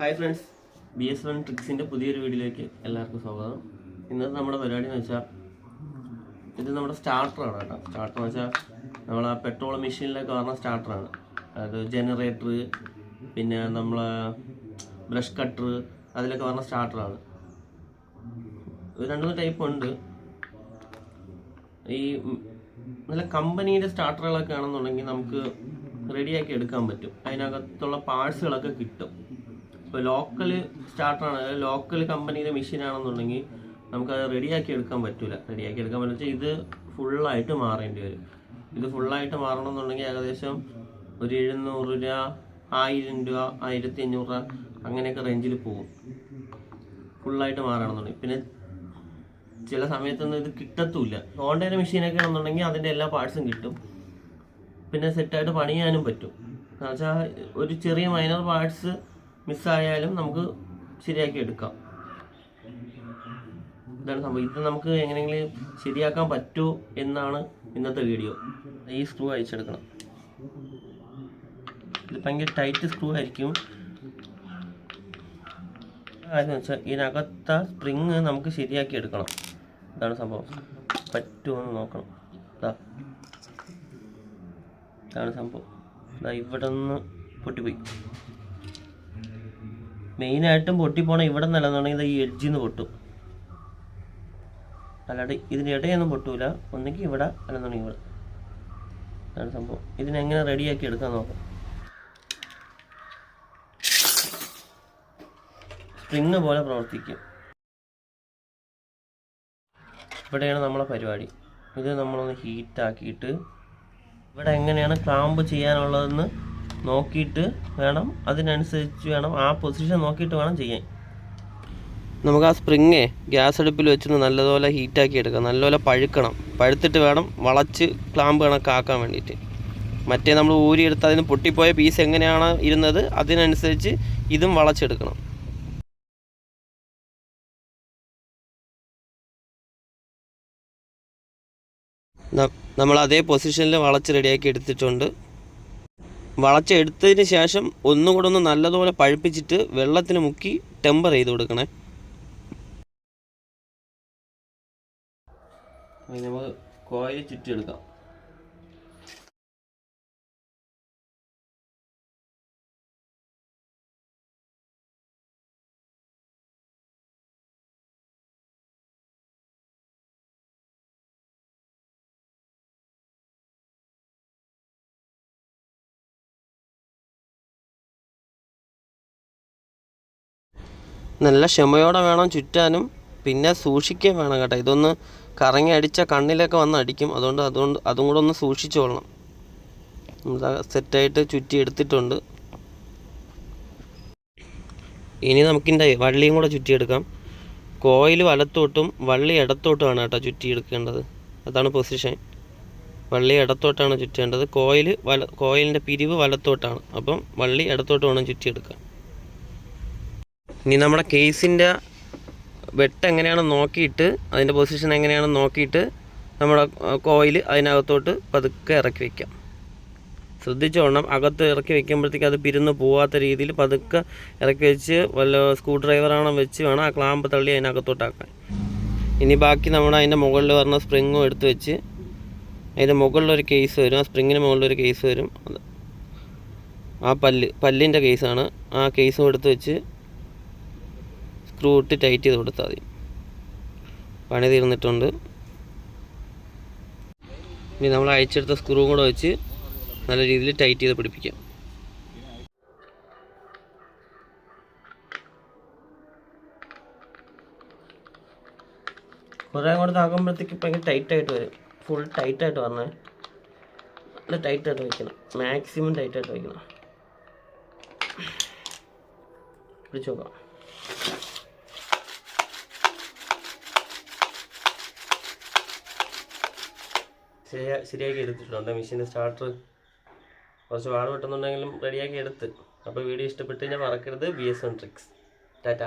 Hi friends B S one ട്രിക്സിന്റെ പുതിയൊരു വീഡിയോയിലേക്ക് എല്ലാവർക്കും സ്വാഗതം. ഇന്നത്തെ നമ്മുടെ പരിപാടി എന്ന് വെച്ചാൽ ഇത് നമ്മുടെ സ്റ്റാർട്ടറാണ് കേട്ടോ. സ്റ്റാർട്ടർ എന്ന് വെച്ചാൽ നമ്മൾ ആ പെട്രോൾ മെഷീനിലൊക്കെ വരുന്ന സ്റ്റാർട്ടറാണ് അത് ജനറേറ്റർ പിന്നെ നമ്മൾ ബ്രഷ് കട്ടർ അതിലൊക്കെ വരുന്ന സ്റ്റാർട്ടറാണ് ഇത് രണ്ടു മൂന്ന് ടൈപ്പ് ഉണ്ട്. ഈ നല്ല കമ്പനിയുടെ സ്റ്റാർട്ടറുകളൊക്കെ ആണെന്നുണ്ടെങ്കിൽ നമുക്ക് റെഡിയാക്കി എടുക്കാൻ പറ്റും. അതിനകത്തുള്ള പാർട്സുകളൊക്കെ കിട്ടും. ഇപ്പോൾ ലോക്കൽ സ്റ്റാർട്ടറാണ് ലോക്കൽ കമ്പനിയുടെ മെഷീൻ ആണെന്നുണ്ടെങ്കിൽ നമുക്കത് റെഡിയാക്കി എടുക്കാൻ പറ്റില്ല റെഡിയാക്കി എടുക്കാൻ വെച്ചാൽ ഇത് ഫുള്ളായിട്ട് മാറേണ്ടി വരും. ഇത് ഫുള്ളായിട്ട് മാറണമെന്നുണ്ടെങ്കിൽ ഏകദേശം ഒരു എഴുന്നൂറ് രൂപ ആയിരം രൂപ ആയിരത്തി അഞ്ഞൂറ് രൂപ അങ്ങനെയൊക്കെ റേഞ്ചിൽ പോകും. ഫുള്ളായിട്ട് മാറണമെന്നുണ്ടെങ്കിൽ. പിന്നെ ചില സമയത്തൊന്നും ഇത് കിട്ടത്തുമില്ല ഹോണ്ടയുടെ മെഷീനൊക്കെ ആണെന്നുണ്ടെങ്കിൽ അതിന്റെ എല്ലാ പാർട്സും കിട്ടും. പിന്നെ സെറ്റായിട്ട് പണിയാനും പറ്റും. എന്നുവെച്ചാൽ ഒരു ചെറിയ മൈനർ പാർട്സ് മിസ്സായാലും നമുക്ക് ശരിയാക്കി എടുക്കാം. ഇതാണ് സംഭവം. ഇത് നമുക്ക് എങ്ങനെയെങ്കിലും ശരിയാക്കാൻ പറ്റുമോ എന്നാണ് ഇന്നത്തെ വീഡിയോ. ഈ സ്ക്രൂ അയച്ചെടുക്കണം ഇത് ഭയങ്കര ടൈറ്റ് സ്ക്രൂ ആയിരിക്കും. കാര്യം വെച്ചാൽ ഇതിനകത്ത സ്പ്രിങ് നമുക്ക് ശരിയാക്കി എടുക്കണം. ഇതാണ് സംഭവം. പറ്റുമോ എന്ന് നോക്കണം. ഇതാ ഇതാണ് സംഭവം. ഇതാ ഇവിടെ നിന്ന് പൊട്ടിപ്പോയി. മെയിനായിട്ടും പൊട്ടിപ്പോണ ഇവിടെ നിലനിന്നുണ്ടെങ്കിൽ ഈ എഡ്ജിൽ നിന്ന് പൊട്ടും. അല്ലാണ്ട് ഇതിന്റെ ഇടയൊന്നും പൊട്ടൂല. ഒന്നെങ്കിൽ ഇവിടെ അല്ലെന്നുണ്ടെങ്കിൽ ഇവിടെ. അതാണ് സംഭവം. ഇതിനെങ്ങനെ റെഡിയാക്കി എടുക്കാൻ നോക്കാം. സ്പ്രിങ് പോലെ പ്രവർത്തിക്കും. ഇവിടെയാണ് നമ്മളെ പരിപാടി. ഇത് നമ്മളൊന്ന് ഹീറ്റാക്കിയിട്ട് ഇവിടെ എങ്ങനെയാണ് ക്ലാമ്പ് ചെയ്യാനുള്ളതെന്ന് നോക്കിയിട്ട് വേണം അതിനനുസരിച്ച് വേണം ആ പൊസിഷൻ നോക്കിയിട്ട് വേണം ചെയ്യാൻ. നമുക്ക് ആ സ്പ്രിങ്ങേ ഗ്യാസ് അടുപ്പിൽ വെച്ചൊന്ന് നല്ലതുപോലെ ഹീറ്റാക്കി എടുക്കാം. നല്ലപോലെ പഴുക്കണം. പഴുത്തിട്ട് വേണം വളച്ച് ക്ലാമ്പ് കണക്കാക്കാൻ വേണ്ടിയിട്ട്. മറ്റേ നമ്മൾ ഊരിയെടുത്ത് അതിന് പൊട്ടിപ്പോയ പീസ് എങ്ങനെയാണ് ഇരുന്നത്? അതിനനുസരിച്ച് ഇതും വളച്ചെടുക്കണം. നമ്മൾ അതേ പൊസിഷനിൽ വളച്ച് റെഡിയാക്കി എടുത്തിട്ടുണ്ട്. വളച്ചെടുത്തതിന് ശേഷം ഒന്നും കൂടെ ഒന്ന് നല്ലതുപോലെ പഴുപ്പിച്ചിട്ട് വെള്ളത്തിന് മുക്കി ടെമ്പർ ചെയ്ത് കൊടുക്കണേ. നമുക്ക് കോയിൽ ചുറ്റിയെടുക്കാം. നല്ല ക്ഷമയോടെ വേണം ചുറ്റാനും പിന്നെ സൂക്ഷിക്കുകയും വേണം കേട്ടോ. ഇതൊന്ന് കറങ്ങി അടിച്ച കണ്ണിലൊക്കെ വന്ന് അടിക്കും. അതുകൊണ്ട് അതുകൊണ്ട് അതും കൂടെ ഒന്ന് സൂക്ഷിച്ചോളണം സെറ്റായിട്ട് ചുറ്റി എടുത്തിട്ടുണ്ട്. ഇനി നമുക്കിന്റെ വള്ളിയും കൂടെ ചുറ്റിയെടുക്കാം. കോയിൽ വലത്തോട്ടും വള്ളി ഇടത്തോട്ടുമാണ് കേട്ടോ ചുറ്റിയെടുക്കേണ്ടത്. അതാണ് പൊസിഷൻ. വള്ളി ഇടത്തോട്ടാണ് ചുറ്റേണ്ടത്. കോയിൽ വല കോയിലിന്റെ പിരിവ് വലത്തോട്ടാണ്. അപ്പം വള്ളി ഇടത്തോട്ട് വേണം ചുറ്റിയെടുക്കാൻ. ഇനി നമ്മുടെ കേസിന്റെ വെട്ട് എങ്ങനെയാണെന്ന് നോക്കിയിട്ട് അതിന്റെ പൊസിഷൻ എങ്ങനെയാണെന്ന് നോക്കിയിട്ട് നമ്മുടെ കോയിൽ അതിനകത്തോട്ട് പതുക്കെ ഇറക്കി വയ്ക്കാം ശ്രദ്ധിച്ചോണം അകത്ത് ഇറക്കി വയ്ക്കുമ്പോഴത്തേക്ക് അത് പിരുന്ന് പോവാത്ത രീതിയിൽ പതുക്കെ ഇറക്കി വെച്ച് വല്ല സ്ക്രൂ ഡ്രൈവറാണോ വെച്ച് വേണം ആ ക്ലാമ്പ് തള്ളി അതിനകത്തോട്ടാക്കാൻ. ഇനി ബാക്കി നമ്മൾ അതിന്റെ മുകളിൽ വരുന്ന സ്പ്രിങ്ങും എടുത്ത് വെച്ച് അതിന്റെ മുകളിലൊരു കേസ് വരും. ആ സ്പ്രിങ്ങിന് മുകളിലൊരു കേസ് വരും. ആ പല്ല് പല്ലിന്റെ കേസാണ് ആ കേസും എടുത്ത് വെച്ച് സ്ക്രൂ ഇട്ട് ടൈറ്റ് ചെയ്ത് കൊടുത്താൽ മതി. പണി തീർന്നിട്ടുണ്ട്. ഇനി നമ്മൾ അയച്ചെടുത്ത സ്ക്രൂ കൂടെ വെച്ച് നല്ല രീതിയിൽ ടൈറ്റ് ചെയ്ത് പിടിപ്പിക്കാം. കുറേ കൂടെ താക്കുമ്പോഴത്തേക്ക് ഭയങ്കര ടൈറ്റായിട്ട് വരും. ഫുൾ ടൈറ്റായിട്ട് വരണേ നല്ല ടൈറ്റായിട്ട് വയ്ക്കണം മാക്സിമം ടൈറ്റായിട്ട് വയ്ക്കണം പിടിച്ചു നോക്കാം. ശരിയാ ശരിയാക്കി എടുത്തിട്ടുണ്ട്. മെഷീന്റെ സ്റ്റാർട്ടർ കുറച്ച് വാട് പെട്ടെന്നുണ്ടെങ്കിലും റെഡിയാക്കി എടുത്ത്. അപ്പോൾ വീഡിയോ ഇഷ്ടപ്പെട്ട് കഴിഞ്ഞാൽ മറക്കരുത്. B S N tricks tata.